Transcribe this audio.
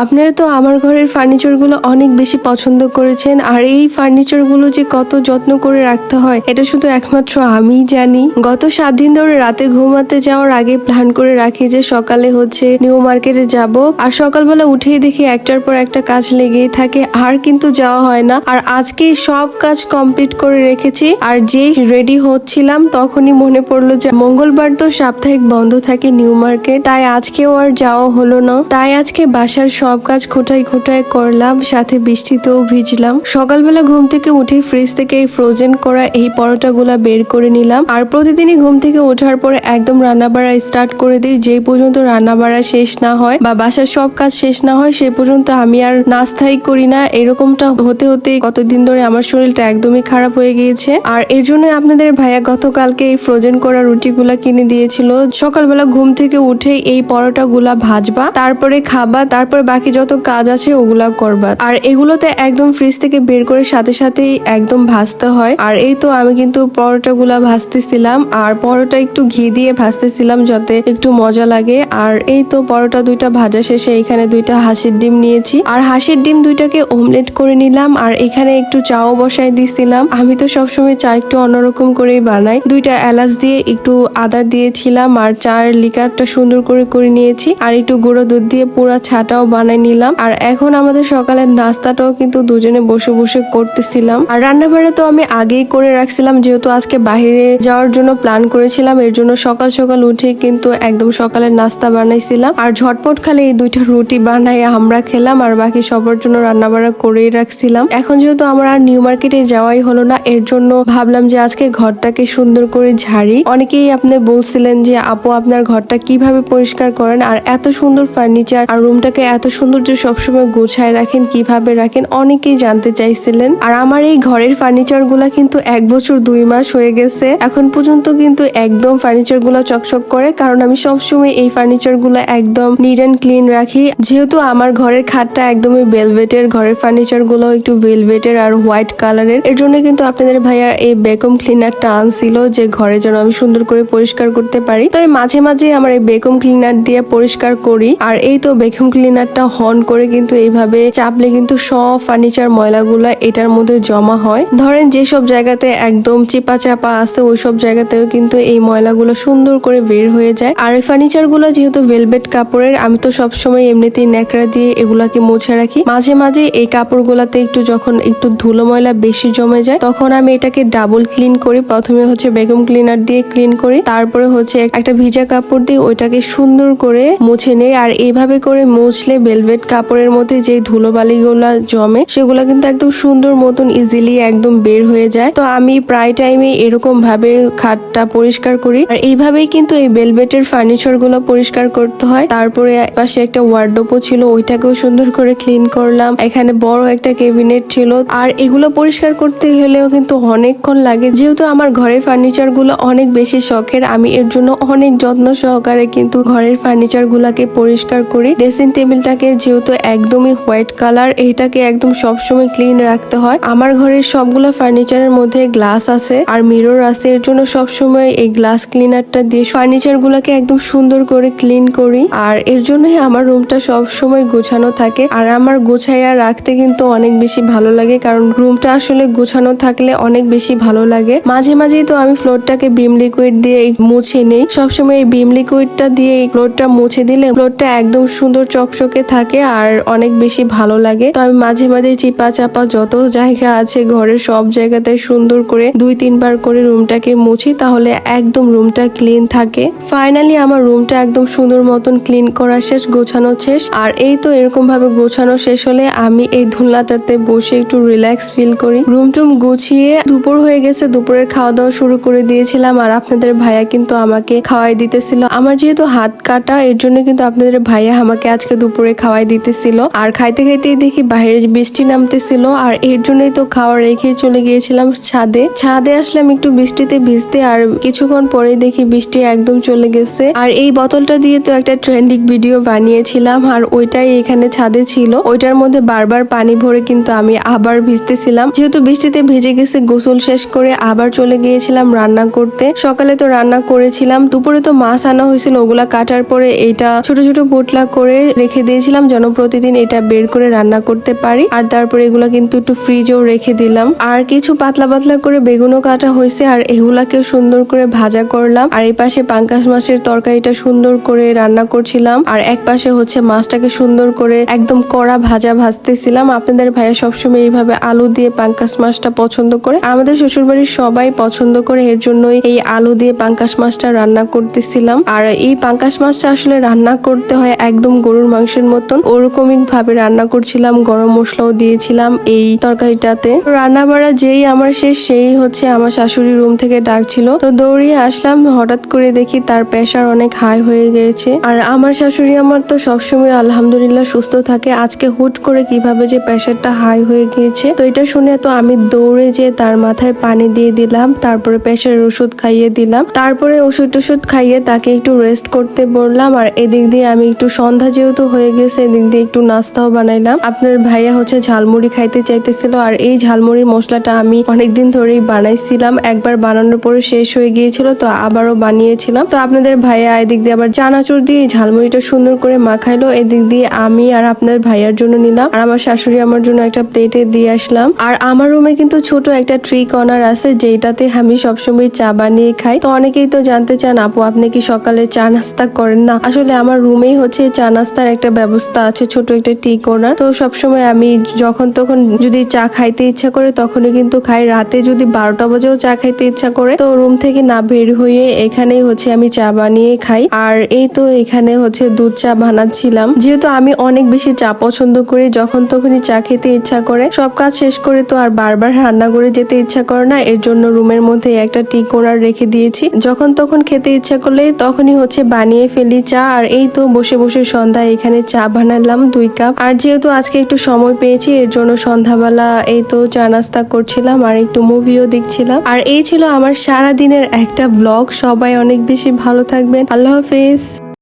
আপনারা তো আমার ঘরের ফার্নিচারগুলো অনেক বেশি পছন্দ করেছেন, আর এই ফার্নিচারগুলো যে কত যত্ন করে রাখতে হয়, এটা শুধু একমাত্র আমিই জানি। গত সাত দিন ধরে রাতে ঘুমাতে যাওয়ার আগে প্ল্যান করে রাখি যে সকালে হচ্ছে নিউ মার্কেটে যাব, আর সকালবেলা উঠেই দেখি একটার পর একটা কাজ লেগেই থাকে, আর কিন্তু যাওয়া হয় না। আর আজকে সব কাজ কমপ্লিট করে রেখেছি, আর যেই রেডি হচ্ছিলাম তখনই মনে পড়ল যে মঙ্গলবার তো সাপ্তাহিক বন্ধ থাকে নিউ মার্কেট তাই আজকেও আর যাওয়া হলো না। তাই আজকে বাসার সব কাজ খোটাই খোটাই করলাম, সাথে বৃষ্টিতেও ভিজলাম। সকালবেলা ঘুম থেকে উঠে ফ্রিজ থেকে এই ফ্রোজেন করা এই পরোটাগুলা বের করে নিলাম। আর প্রতিদিনই ঘুম থেকে ওঠার পরে একদম রান্না বাড়া স্টার্ট করে দিই, যেই পর্যন্ত রান্না বাড়া শেষ না হয় বা বাসার সব কাজ শেষ না হয়, সে পর্যন্ত আমি আর নাস্তাই করি না। এরকমটা হতে হতে কতদিন ধরে আমার শরীরটা একদমই খারাপ হয়ে গিয়েছে। আর এর জন্য আপনাদের ভাইয়া গতকালকে এই ফ্রোজেন করা রুটিগুলা কিনে দিয়েছিল। সকালবেলা ঘুম থেকে উঠে এই পরোটাগুলা ভাজবা, তারপরে খাবা, তারপর বাকি যত কাজ আছে ওগুলা করবা। আর এগুলোতে একদম ফ্রিজ থেকে বের করে সাথে সাথেই একদম ভাজতে হয়। আর এই তো আমি কিন্তু পরোটাগুলা ভাজতেছিলাম। আর পরোটা একটু ঘি দিয়ে ভাজতেছিলাম যাতে একটু মজা লাগে। আর এই তো পরোটা দুইটা ভাজা শেষে এখানে দুইটা হাঁসের ডিম নিয়েছি। আর হাঁসের ডিম দুইটাকে অমলেট করে নিলাম। আর এখানে একটু চাও বসাই দিছিলাম। আমি তো সবসময় চা একটু অন্যরকম করেই বানাই। দুইটা এলাচ দিয়ে একটু আদা দিয়েছিলাম। আর চার লিকারটা সুন্দর করে করে নিয়েছি। আর একটু গুঁড়ো দুধ দিয়ে পুরো ছাটাও বানাই। নিলাম। আর এখন আমাদের সকালের নাস্তাটাও কিন্তু দুজনে বসে বসে করতেছিলাম। আর রান্না বাড়া তো আমি আগেই করে রাখছিলাম, যেহেতু আজকে বাইরে যাওয়ার জন্য প্ল্যান করেছিলাম, এর জন্য সকাল সকাল উঠে কিন্তু একদম সকালের নাস্তা বানাইছিলাম। আর ঝটপট খালে এই দুইটা রুটি বানাই আমরা খেলাম, আর বাকি সবার জন্য রান্না বাড়া করেই রাখছিলাম। এখন যেহেতু আমার আর নিউ মার্কেটে যাওয়াই হলো না, এর জন্য ভাবলাম যে আজকে ঘরটাকে সুন্দর করে ঝাড়ি। অনেকেই আপনি বলছিলেন যে, আপু, আপনার ঘরটা কীভাবে পরিষ্কার করেন? আর এত সুন্দর ফার্নিচার আর রুমটাকে এত সুন্দর যে সবসময় গোছায় রাখেন, কীভাবে রাখেন অনেকেই জানতে চাইছিলেন। আর আমার এই ঘরের ফার্নিচারগুলা কিন্তু এক বছর দুই মাস হয়ে গেছে। এখন পর্যন্ত কিন্তু একদম ফার্নিচারগুলা চকচক করে, কারণ আমি সবসময় এই ফার্নিচারগুলা একদম নিট অ্যান্ড ক্লিন রাখি। যেহেতু আমার ঘরের খাটটা একদমই ভেলভেটের ঘরের ফার্নিচারগুলো একটু ভেলভেটের আর হোয়াইট কালারের এর জন্য কিন্তু আপনাদের ভাইয়া এই বেকম ক্লিনারটা আনছিল, যে ঘরে যেন আমি সুন্দর করে পরিষ্কার করতে পারি। তো মাঝে মাঝে আমার এই বেকম ক্লিনার দিয়ে পরিষ্কার করি। আর এই তো বেকম ক্লিনারটা হন করে কিন্তু এইভাবে চাপলে কিন্তু সব ফার্নিচার ময়লাগুলা এটার মধ্যে জমা হয়। ধরেন যেসব জায়গাতে একদম চিপা চাপা আছে ওই সব জায়গাতেও কিন্তু এই ময়লাগুলো সুন্দর করে বের হয়ে যায়। আর এই ফার্নিচারগুলো যেহেতু ভেলভেট কাপড়ের, আমি তো সবসময় এমনিতেই ন্যাকড়া দিয়ে এগুলাকে মুছে রাখি। মাঝে মাঝে এই কাপড়গুলাতে একটু যখন একটু ধুলো ময়লা বেশি জমে যায়, তখন আমি এটাকে ডাবল ক্লিন করি। প্রথমে হচ্ছে বেগম ক্লিনার দিয়ে ক্লিন করি। তারপরে হচ্ছে একটা ভিজা কাপড় দিয়ে ওইটাকে সুন্দর করে মুছে নেই। আর এইভাবে করে মুছলে ভেলভেট কাপড়ের মধ্যে যে ধুলোবালিগুলা জমে, সেগুলো কিন্তু একদম সুন্দর মতন ইজিলি একদম বের হয়ে যায়। তো আমি প্রায় টাইমে এরকম ভাবে খাটটা পরিষ্কার করি। আর এইভাবেই কিন্তু এই ভেলভেটের ফার্নিচারগুলো পরিষ্কার করতে হয়। তারপরে পাশে একটা ওয়ার্ডোপও ছিল, ওইটাকেও সুন্দর করে ক্লিন করলাম। এখানে বড় একটা কেবিনেট ছিল। আর এগুলো পরিষ্কার করতে হলেও কিন্তু অনেকক্ষণ লাগে। যেহেতু আমার ঘরের ফার্নিচারগুলো অনেক বেশি শখের, আমি এর জন্য অনেক যত্ন সহকারে কিন্তু ঘরের ফার্নিচার গুলাকে পরিষ্কার করি। ড্রেসিং টেবিলটাকে যেহেতু একদমই হোয়াইট কালার, এটাকে একদম সবসময় ক্লিন রাখতে হয়। আমার ঘরের সবগুলো ফার্নিচারের মধ্যে গ্লাস আছে আর মিরর আছে। এর জন্য সবসময় এই গ্লাস ক্লিনারটা দিয়ে ফার্নিচার গুলাকে একদম সুন্দর করে ক্লিন করি। আর এর জন্যই আমার রুমটা সব সময় গোছানো থাকে। আর আমার গোছাইয়া রাখতে কিন্তু অনেক বেশি ভালো লাগে, কারণ রুমটা আসলে গোছানো থাকলে অনেক বেশি ভালো লাগে। মাঝে মাঝেই তো আমি ফ্লোরটাকে বিম লিকুইড দিয়ে মুছে নেই। সবসময় এই বিম লিকুইডটা দিয়ে এই ফ্লোরটা মুছে দিলে ফ্লোরটা একদম সুন্দর চকচকে থাকে আর অনেক বেশি ভালো লাগে। তো আমি মাঝে মাঝে চিপা চাপা যত জায়গা আছে ঘরের সব জায়গাতে সুন্দর করে দুই, তিনবার করে রুমটাকে মুছি তাহলে একদম রুমটা ক্লিন থাকে। ফাইনালি আমার রুমটা একদম সুন্দর মতন ক্লিন করা শেষ, গোছানো শেষ। আর এই তো এরকম ভাবে গোছানো শেষ হলে আমি এই ধুলাটাতে বসে একটু রিল্যাক্স ফিল করি। রুম টুম গুছিয়ে দুপুর হয়ে গেছে, দুপুরের খাওয়া দাওয়া শুরু করে দিয়েছিলাম আর আপনাদের ভাইয়া কিন্তু আমাকে খাওয়াই দিতেছিল। আমার যেহেতু হাত কাটা, এর জন্য কিন্তু আপনাদের ভাইয়া আমাকে আজকে দুপুরে খাওয়াই দিতেছিল। আর খাইতে খাইতে দেখি বাইরে বৃষ্টি নামতেছিল। আর এর জন্যই তো খাওয়া রেখে চলে গিয়েছিলাম ছাদে। ছাদে আসলাম একটু বৃষ্টিতে ভিজতে আর কিছুক্ষণ পরে দেখি বৃষ্টি একদম চলে গেছে। আর এই বোতলটা দিয়ে তো একটা ট্রেন্ডিং ভিডিও বানিয়েছিলাম। আর ওইটাই এখানে ছাদে ছিল। ওইটার মধ্যে বারবার পানি ভরে কিন্তু আমি আবার ভিজতেছিলাম। যেহেতু বৃষ্টিতে ভিজে গেছে, গোসল শেষ করে আবার চলে গিয়েছিলাম রান্না করতে। সকালে তো রান্না করেছিলাম। দুপুরে তো মাছ আনা হয়েছিল, ওগুলা কাটার পরে এইটা ছোট ছোট পোটলা করে রেখে দিয়েছি। দিয়েছিলাম যেন প্রতিদিন এটা বের করে রান্না করতে পারি, আর তারপরে এগুলো কিন্তু একটু ফ্রিজেও রেখে দিলাম। আর কিছু পাতলা পাতলা করে বেগুনও কাটা হয়েছে, আর এগুলাকেও সুন্দর করে ভাজা করলাম। আর এই পাশে পাঙ্কাশ মাছের তরকারিটা সুন্দর করে রান্না করছিলাম, আর এক পাশে হচ্ছে মাছটাকে সুন্দর করে একদম কড়া ভাজা ভাজতেছিলাম। আপনাদের ভাইয়া সবসময় এইভাবে আলু দিয়ে পাঙ্কাশ মাছটা পছন্দ করে। আমাদের শ্বশুরবাড়ির সবাই পছন্দ করে, এর জন্যই এই আলু দিয়ে পাঙ্কাশ মাছটা রান্না করতেছিলাম। আর এই পাঙ্কাশ মাছটা আসলে রান্না করতে হয় একদম গরুর মাংসের মতন ওরকমই ভাবে রান্না করছিলাম, গরম মশলাও দিয়েছিলাম এই তরকারিটাতে। রান্না বাড়া যেই আমার শেষ, সেই হচ্ছে আমার শাশুড়ি রুম থেকে ডাকছিল। তো দৌড়িয়ে আসলাম, হঠাৎ করে দেখি তার প্রেশার অনেক হাই হয়ে গেছে। আর আমার শাশুড়ি আমার তো সবসময় আলহামদুলিল্লাহ সুস্থ থাকে, আজকে হুট করে কীভাবে যে প্রেশারটা হাই হয়ে গিয়েছে। তো এটা শুনে তো আমি দৌড়ে যে তার মাথায় পানি দিয়ে দিলাম, তারপরে প্রেশারের ওষুধ খাইয়ে দিলাম। তারপরে ওষুধ টষুধ খাইয়ে তাকে একটু রেস্ট করতে বললাম, আর এদিক দিয়ে আমি একটু সন্ধ্যা যেহেতু হয়ে গেছে এদিক দিয়ে একটু নাস্তাও বানাইলাম। আপনার ভাইয়া হচ্ছে ঝালমুড়ি খাইতে চাইতেছিল আর এই ঝালমুড়ির মশলাটা আমি অনেকদিন ধরেই বানাইছিলাম। একবার বানানোর পরে শেষ হয়ে গিয়েছিল, তো আবারও বানিয়েছিলাম। তো আপনাদের ভাইয়া এদিক দিয়ে আবার চানাচুর দিয়ে ঝালমুড়িটা সুন্দর করে মাখাইলো। এদিক দিয়ে আমি আর আপনার ভাইয়ার জন্য নিলাম। আর আমার শাশুড়ি আমার জন্য একটা প্লেটে দিয়ে আসলাম। আর আমার রুমে কিন্তু ছোট একটা ট্রি কর্নার আছে যেটাতে আমি সবসময় চা বানিয়ে খাই। তো অনেকেই তো জানতে চান, আপু আপনি কি সকালে চা নাস্তা করেন না? আসলে আমার রুমেই হচ্ছে চা নাস্তার একটা ব্যবস্থা আছে, ছোট একটা টি কর্নার তো সবসময় আমি যখন তখন যদি চা খাইতে ইচ্ছা করে, তখনই কিন্তু খাই। রাতে যদি বারোটা বাজেও চা খাইতে ইচ্ছা করে, তো রুম থেকে না বের হয়ে এখানে হচ্ছে আমি চা বানিয়ে খাই। আর এই তো এখানে হচ্ছে দুধ চা বানাচ্ছিলাম। যেহেতু আমি অনেক বেশি চা পছন্দ করি, যখন তখনই চা খেতে ইচ্ছা করে। সব কাজ শেষ করে তো আর বারবার রান্না করে যেতে ইচ্ছা করে না, এর জন্য রুমের মধ্যে একটা টি কর্নার রেখে দিয়েছি। যখন তখন খেতে ইচ্ছা করলে তখনই হচ্ছে বানিয়ে ফেলি চা। আর এই তো বসে বসে সন্ধ্যা এখানে চা বানালাম দুই কাপ। আর যেহেতু আজকে একটু সময় পেয়েছি, এর জন্য সন্ধ্যাবেলা এই তো চা নাস্তা করছিলাম আর একটু মুভিও দেখছিলাম। আর এই ছিল আমার সারা দিনের একটা ব্লগ সবাই অনেক বেশি ভালো থাকবেন। আল্লাহ হাফেজ।